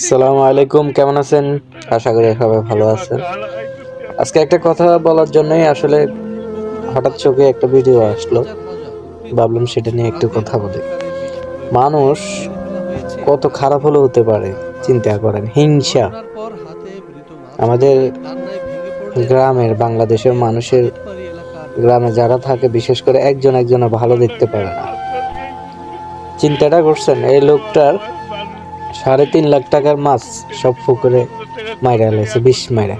আসসালামু আলাইকুম, কেমন আছেন? আশা করি সবাই ভালো আছেন। আজকে একটা কথা বলার জন্যই আসলে হঠাৎ চোখে একটা ভিডিও আসলো। ভাবলাম সেটা নিয়ে একটু কথা বলি। মানুষ কত খারাপ হলে হতে পারে, চিন্তা করেন, হিংসা। আমাদের গ্রামের, বাংলাদেশের মানুষের গ্রামে যারা থাকে, বিশেষ করে একজন একজনে ভালো দেখতে পারে না। চিন্তাটা করছেন, এই লোকটার সাড়ে তিন লাখ টাকার মাছ সব পুকুরে মাইরা লেছে বিষ মাইরা।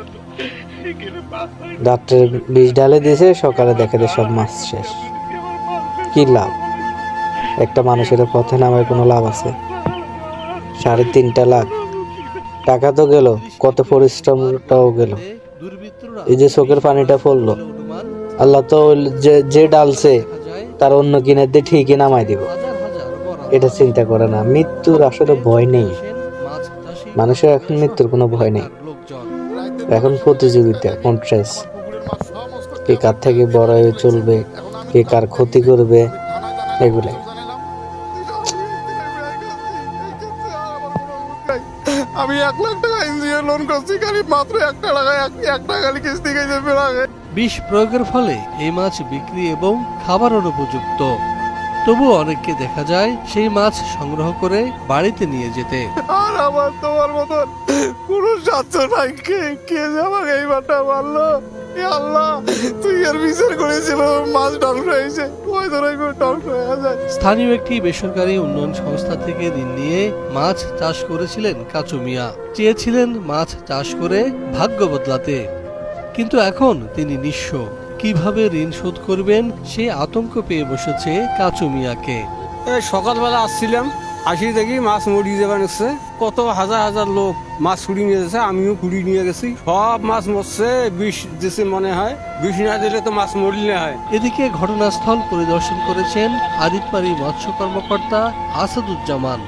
রাত্রে বিষ ঢালে দিয়েছে, সকালে দেখে দিয়ে সব মাছ শেষ। কি লাভ? একটা মানুষের পথে নামায় কোনো লাভ আছে? সাড়ে তিনটা লাখ। টাকা তো গেল, কত পরিশ্রমটাও গেল। এই যে চোখের পানিটা পড়ল। আল্লাহ তো যে ডালছে তার অন্য কিনে দিয়ে ঠিকই নামাই দিব। এটা চিন্তা করে না। মৃত্যুর আসলে ভয় নেই। মানুষের এখন মৃত্যুর কোনো ভয় নেই। এখন প্রতিযোগিতা কন্ট্রেস কে কার থেকে বড় হয়ে চলবে কে কার ক্ষতি করবে এগুলো আমি এক লাখ টাকা এনজিও লোন করছি খালি মাত্র একটা টাকা এক এক টাকা খালি কিস্তি ফেরাগে বিষ প্রয়োগের ফলে এই মাছ বিক্রি এবং খাবারের উপযুক্ত। তবুও অনেককে দেখা যায় সেই মাছ সংগ্রহ করে বাড়িতে নিয়ে যেতে। আর আমার তোমার মতন কোনো সাধ্য নাই কে কে আমাকে এই বারটা মারলো? এ আল্লাহ তুই আর বিচার করেছিল মাছ ধ্বংস হয়েছে। ওই ধরে ধ্বংস হয়ে যায়। স্থানীয় একটি বেসরকারি উন্নয়ন সংস্থা থেকে ঋণ নিয়ে মাছ চাষ করেছিলেন কাচু মিয়া। চেয়েছিলেন মাছ চাষ করে ভাগ্য বদলাতে। কিন্তু এখন তিনি নিঃস্ব। কীভাবে ঋণ শোধ করবেন? সে আতঙ্ক পেয়ে বসেছে কাচু মিয়াকে। সকালবেলা আসছিলাম আসি দেখি মাছ যাবার হচ্ছে কত হাজার হাজার লোক মাছ কুড়ি নিয়ে যাচ্ছে আমিও কুড়ি নিয়ে গেছি। সব মাছ মরছে বিষ দিছে মনে হয়। বিষ না দিলে তো মাছ মরিলে হয়। এদিকে ঘটনাস্থল পরিদর্শন করেছেন আদিতবাড়ি মৎস্য কর্মকর্তা আসাদুজ্জামান।